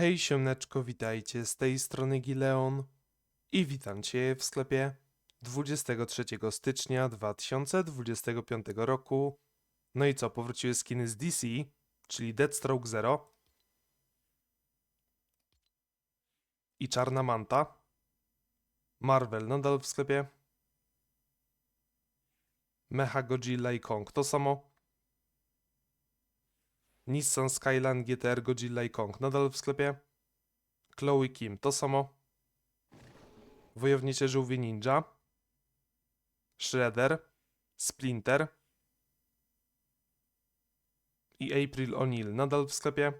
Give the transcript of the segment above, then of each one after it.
Hej siemneczko, witajcie, z tej strony Gileon i witam Cię w sklepie 23 stycznia 2025 roku. No i co, powróciły skiny z DC, czyli Deathstroke Zero i Czarna Manta. Marvel nadal w sklepie. Mecha Godzilla i Kong to samo. Nissan Skyline GTR Godzilla i Kong nadal w sklepie. Chloe Kim to samo. Wojownicze żółwie ninja. Shredder. Splinter. I April O'Neil nadal w sklepie.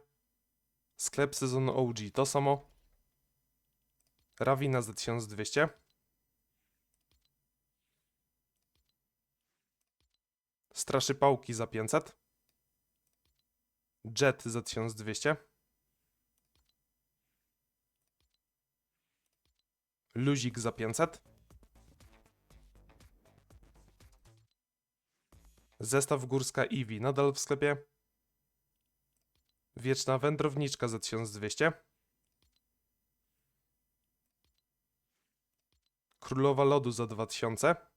Sklep sezonu OG to samo. Ravina za 1200. Straszy pałki za 500. Jet za 1200. Luzik za 500. Zestaw górska Eevee nadal w sklepie. Wieczna wędrowniczka za 1200. Królowa lodu za 2000.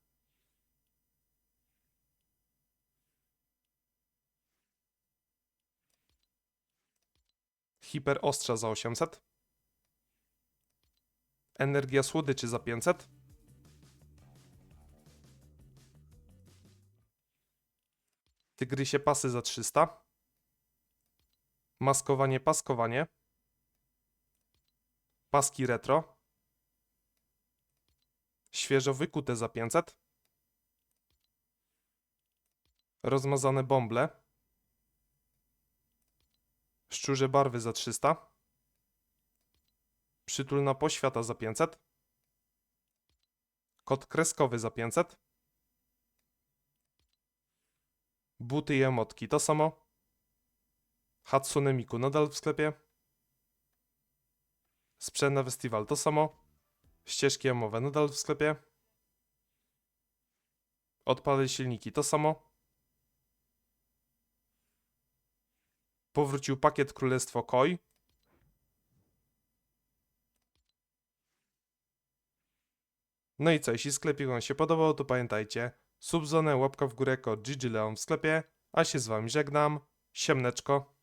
Hiper ostrza za 800. Energia słodyczy za 500. Tygrysie pasy za 300. Maskowanie paskowanie. Paski retro. Świeżo wykute za 500. Rozmazane bąble. Szczurze barwy za 300. Przytulna poświata za 500. Kod kreskowy za 500. Buty i emotki to samo. Hatsune Miku nadal w sklepie. Sprzęt na festiwal to samo. Ścieżki jamowe nadal w sklepie. Odpalę silniki to samo. Powrócił pakiet Królestwo Koi. No i co, jeśli sklepik Wam się podobał, to pamiętajcie, subzonę, łapka w górę, kod GGLeon w sklepie, a się z Wami żegnam, siemneczko.